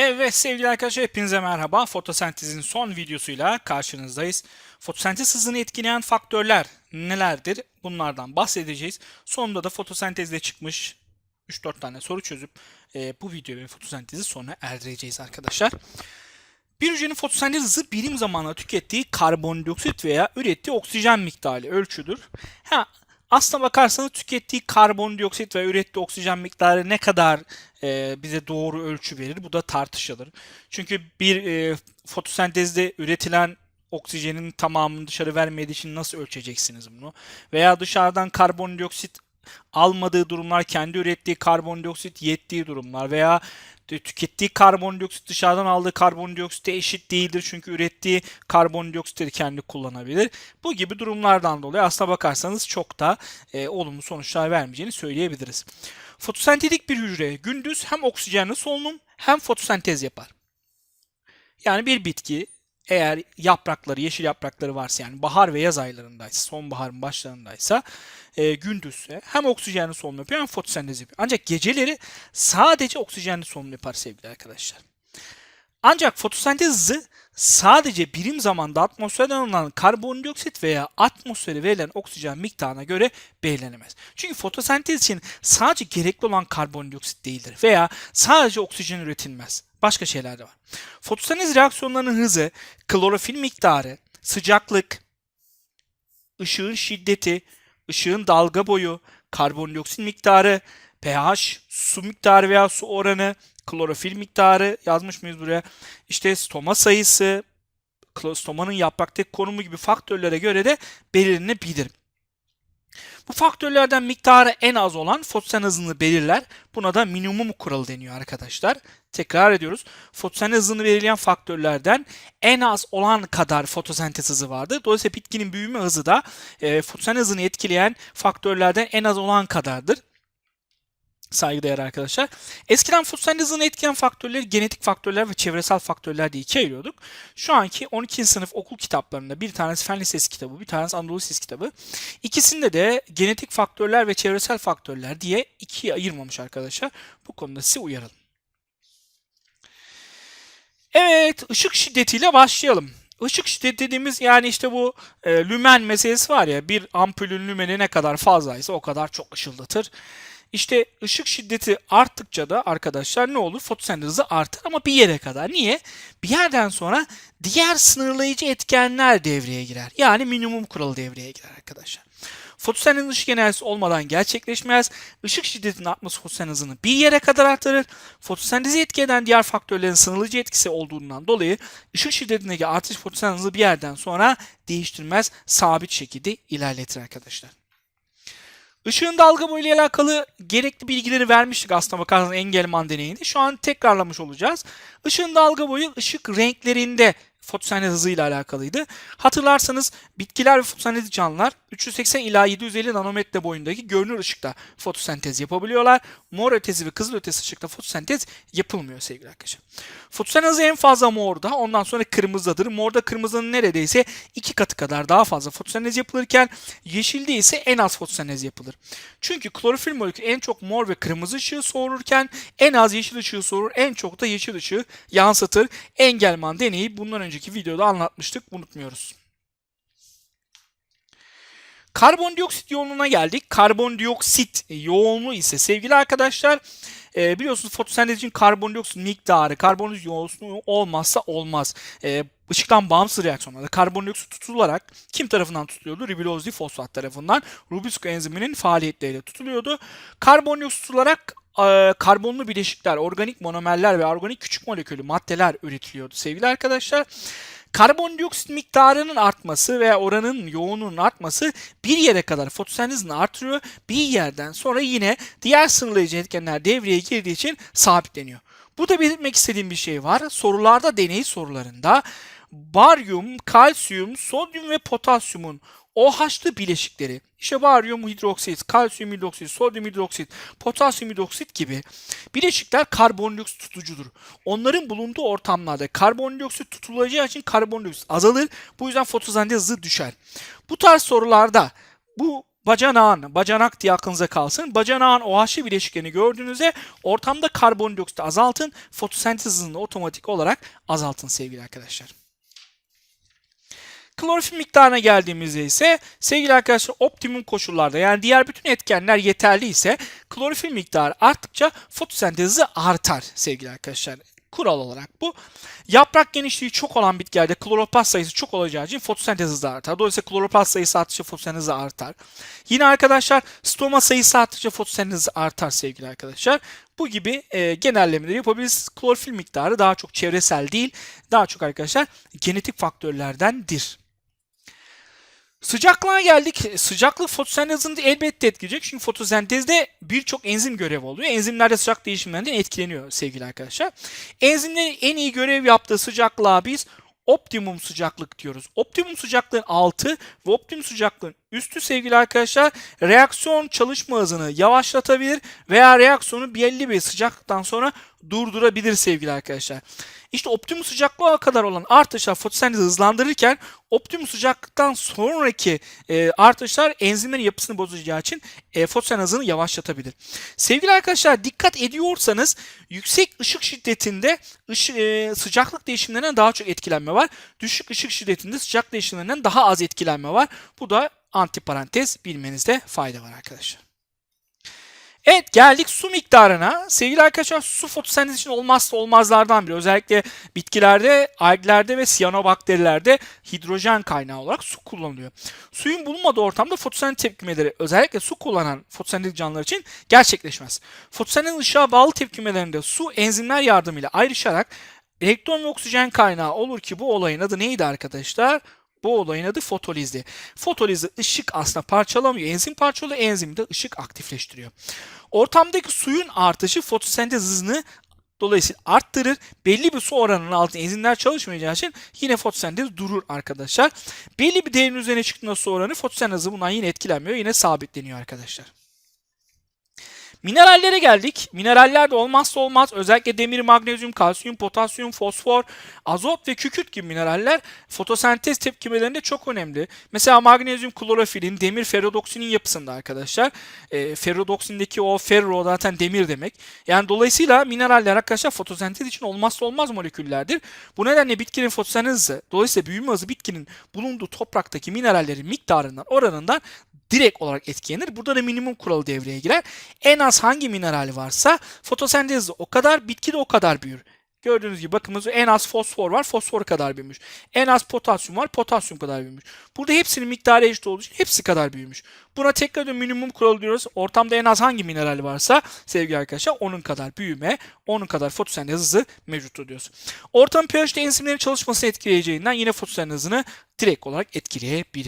Evet sevgili arkadaşlar hepinize merhaba. Fotosentezin son videosuyla karşınızdayız. Fotosentez hızını etkileyen faktörler nelerdir? Bunlardan bahsedeceğiz. Sonunda da fotosentezde çıkmış 3-4 tane soru çözüp e, bu videoyu fotosentezi sona erdireceğiz arkadaşlar. Bir hücrenin fotosentez hızı birim zamanla tükettiği karbondioksit veya ürettiği oksijen miktarı ölçüdür. Ha, aslına bakarsanız tükettiği karbondioksit ve ürettiği oksijen miktarı ne kadar e, bize doğru ölçü verir? Bu da tartışılır. Çünkü bir e, fotosentezde üretilen oksijenin tamamını dışarı vermediği için nasıl ölçeceksiniz bunu? Veya dışarıdan karbondioksit almadığı durumlar, kendi ürettiği karbondioksit yettiği durumlar veya tükettiği karbondioksit dışarıdan aldığı karbondioksite eşit değildir çünkü ürettiği karbondioksitleri kendi kullanabilir. Bu gibi durumlardan dolayı aslına bakarsanız çok da e, olumlu sonuçlar vermeyeceğini söyleyebiliriz. Fotosentetik bir hücre gündüz hem oksijenli solunum hem fotosentez yapar. Yani bir bitki eğer yaprakları, yeşil yaprakları varsa yani bahar ve yaz aylarındaysa, sonbaharın başlarındaysa e, gündüzse hem oksijenli solunum yapıyor hem fotosentez yapıyor. Ancak geceleri sadece oksijenli solunum yapar sevgili arkadaşlar. Ancak fotosentez hızı sadece birim zamanda atmosferden alınan karbondioksit veya atmosfere verilen oksijen miktarına göre belirlenemez. Çünkü fotosentez için sadece gerekli olan karbondioksit değildir veya sadece oksijen üretilmez. Başka şeyler de var. Fotosentez reaksiyonlarının hızı, klorofil miktarı, sıcaklık, ışığın şiddeti, ışığın dalga boyu, karbondioksit miktarı, pH, su miktarı veya su oranı, klorofil miktarı yazmış mıyız buraya? İşte stoma sayısı, stomanın yapraktaki konumu gibi faktörlere göre de belirlenebilir. Bu faktörlerden miktarı en az olan fotosentez hızını belirler. Buna da minimum kuralı deniyor arkadaşlar. Tekrar ediyoruz. Fotosentez hızını belirleyen faktörlerden en az olan kadar fotosentez hızı vardır. Dolayısıyla bitkinin büyüme hızı da e, fotosentez hızını etkileyen faktörlerden en az olan kadardır saygıdeğer arkadaşlar. Eskiden fotosentez hızını etkileyen faktörleri genetik faktörler ve çevresel faktörler diye ikiye ayırıyorduk. Şu anki 12. sınıf okul kitaplarında bir tanesi Fen Lisesi kitabı, bir tanesi Anadolu Lisesi kitabı. İkisinde de genetik faktörler ve çevresel faktörler diye ikiye ayırmamış arkadaşlar. Bu konuda size uyaralım. Evet, ışık şiddetiyle başlayalım. Işık şiddeti dediğimiz yani işte bu e, lümen meselesi var ya bir ampulün lümeni ne kadar fazlaysa o kadar çok ışıldatır. İşte ışık şiddeti arttıkça da arkadaşlar ne olur? Fotosentez artar ama bir yere kadar. Niye? Bir yerden sonra diğer sınırlayıcı etkenler devreye girer. Yani minimum kuralı devreye girer arkadaşlar. Fotosentez ışık enerjisi olmadan gerçekleşmez. Işık şiddetinin artması fotosentez bir yere kadar artırır. Fotosentezi etki eden diğer faktörlerin sınırlayıcı etkisi olduğundan dolayı ışık şiddetindeki artış fotosentez hızı bir yerden sonra değiştirmez, sabit şekilde ilerletir arkadaşlar. Işığın dalga boyu ile alakalı gerekli bilgileri vermiştik aslında bakarsanız Engelman deneyinde. Şu an tekrarlamış olacağız. Işığın dalga boyu ışık renklerinde fotosentez hızıyla alakalıydı. Hatırlarsanız bitkiler ve fotosentez canlılar 380 ila 750 nanometre boyundaki görünür ışıkta fotosentez yapabiliyorlar. Mor ötesi ve kızıl ötesi ışıkta fotosentez yapılmıyor sevgili arkadaşlar. Fotosentez en fazla morda, ondan sonra kırmızıdadır. Morda kırmızının neredeyse iki katı kadar daha fazla fotosentez yapılırken yeşilde ise en az fotosentez yapılır. Çünkü klorofil molekülü en çok mor ve kırmızı ışığı soğururken en az yeşil ışığı soğurur, en çok da yeşil ışığı yansıtır. Engelman deneyi bundan önceki videoda anlatmıştık, unutmuyoruz. Karbondioksit yoğunluğuna geldik. Karbondioksit yoğunluğu ise sevgili arkadaşlar e, biliyorsunuz fotosentez için karbondioksit miktarı, karbondioksit yoğunluğu olmazsa olmaz. E, ışıktan bağımsız reaksiyonlarda karbondioksit tutularak kim tarafından tutuluyordu? Riboz difosfat tarafından Rubisco enziminin faaliyetleriyle tutuluyordu. Karbondioksit tutularak e, karbonlu bileşikler, organik monomerler ve organik küçük molekülü maddeler üretiliyordu sevgili arkadaşlar. Karbondioksit miktarının artması veya oranın yoğunluğunun artması bir yere kadar fotosentezini artırıyor. Bir yerden sonra yine diğer sınırlayıcı etkenler devreye girdiği için sabitleniyor. Burada belirtmek istediğim bir şey var. Sorularda, deney sorularında baryum, kalsiyum, sodyum ve potasyumun OH'lı bileşikleri işte baryum hidroksit, kalsiyum hidroksit, sodyum hidroksit, potasyum hidroksit gibi bileşikler karbondioksit tutucudur. Onların bulunduğu ortamlarda karbondioksit tutulacağı için karbondioksit azalır. Bu yüzden fotosentez hızı düşer. Bu tarz sorularda bu bacanağın, bacanak diye aklınıza kalsın. Bacanağın OH bileşiklerini gördüğünüzde ortamda karbondioksit azaltın, fotosentez otomatik olarak azaltın sevgili arkadaşlar. Klorofil miktarına geldiğimizde ise sevgili arkadaşlar optimum koşullarda yani diğer bütün etkenler yeterli ise klorofil miktarı arttıkça fotosentezi artar sevgili arkadaşlar. Kural olarak bu. Yaprak genişliği çok olan bitkilerde kloroplast sayısı çok olacağı için fotosentez hızı artar. Dolayısıyla kloroplast sayısı arttıkça fotosentez hızı artar. Yine arkadaşlar stoma sayısı arttıkça fotosentez hızı artar sevgili arkadaşlar. Bu gibi e, genellemeleri yapabiliriz. Klorofil miktarı daha çok çevresel değil, daha çok arkadaşlar genetik faktörlerdendir. Sıcaklığa geldik. Sıcaklık fotosentezini elbette etkileyecek. Çünkü fotosentezde birçok enzim görev oluyor. Enzimler de sıcak değişimlerinden etkileniyor sevgili arkadaşlar. Enzimlerin en iyi görev yaptığı sıcaklığa biz optimum sıcaklık diyoruz. Optimum sıcaklığın altı ve optimum sıcaklığın üstü sevgili arkadaşlar reaksiyon çalışma hızını yavaşlatabilir veya reaksiyonu belli bir sıcaklıktan sonra durdurabilir sevgili arkadaşlar. İşte optimum sıcaklığa kadar olan artışlar fotosentezi hızlandırırken optimum sıcaklıktan sonraki e, artışlar enzimlerin yapısını bozacağı için e, fotosentez hızını yavaşlatabilir. Sevgili arkadaşlar dikkat ediyorsanız yüksek ışık şiddetinde ışı, e, sıcaklık değişimlerinden daha çok etkilenme var. Düşük ışık şiddetinde sıcak değişimlerinden daha az etkilenme var. Bu da antiparantez bilmenizde fayda var arkadaşlar. Evet geldik su miktarına. Sevgili arkadaşlar su fotosentez için olmazsa olmazlardan biri. Özellikle bitkilerde, alglerde ve siyanobakterilerde hidrojen kaynağı olarak su kullanılıyor. Suyun bulunmadığı ortamda fotosentez tepkimeleri özellikle su kullanan fotosentez canlılar için gerçekleşmez. Fotosentez ışığa bağlı tepkimelerinde su enzimler yardımıyla ayrışarak elektron ve oksijen kaynağı olur ki bu olayın adı neydi arkadaşlar? Bu olayın adı fotolizdi. Fotolizde ışık aslında parçalamıyor. Enzim parçalıyor, enzim de ışık aktifleştiriyor. Ortamdaki suyun artışı fotosentez hızını dolayısıyla arttırır. Belli bir su oranının altında enzimler çalışmayacağı için yine fotosentez durur arkadaşlar. Belli bir değerin üzerine çıktığında su oranı fotosentez bundan yine etkilenmiyor. Yine sabitleniyor arkadaşlar. Minerallere geldik. Mineraller de olmazsa olmaz. Özellikle demir, magnezyum, kalsiyum, potasyum, fosfor, azot ve kükürt gibi mineraller fotosentez tepkimelerinde çok önemli. Mesela magnezyum klorofilin, demir ferrodoksinin yapısında arkadaşlar. E, ferrodoksindeki o ferro zaten demir demek. Yani dolayısıyla mineraller arkadaşlar fotosentez için olmazsa olmaz moleküllerdir. Bu nedenle bitkinin fotosentez dolayısıyla büyüme hızı bitkinin bulunduğu topraktaki minerallerin miktarından, oranından direkt olarak etkilenir. Burada da minimum kuralı devreye girer. En az hangi mineral varsa fotosentez o kadar, bitki de o kadar büyür. Gördüğünüz gibi bakımız en az fosfor var, fosfor kadar büyümüş. En az potasyum var, potasyum kadar büyümüş. Burada hepsinin miktarı eşit olduğu için hepsi kadar büyümüş. Buna tekrar da minimum kuralı diyoruz. Ortamda en az hangi mineral varsa sevgili arkadaşlar onun kadar büyüme, onun kadar fotosentez hızı mevcuttur diyoruz. Ortam pH'de enzimlerin çalışmasını etkileyeceğinden yine fotosentez hızını direkt olarak etkileyebilir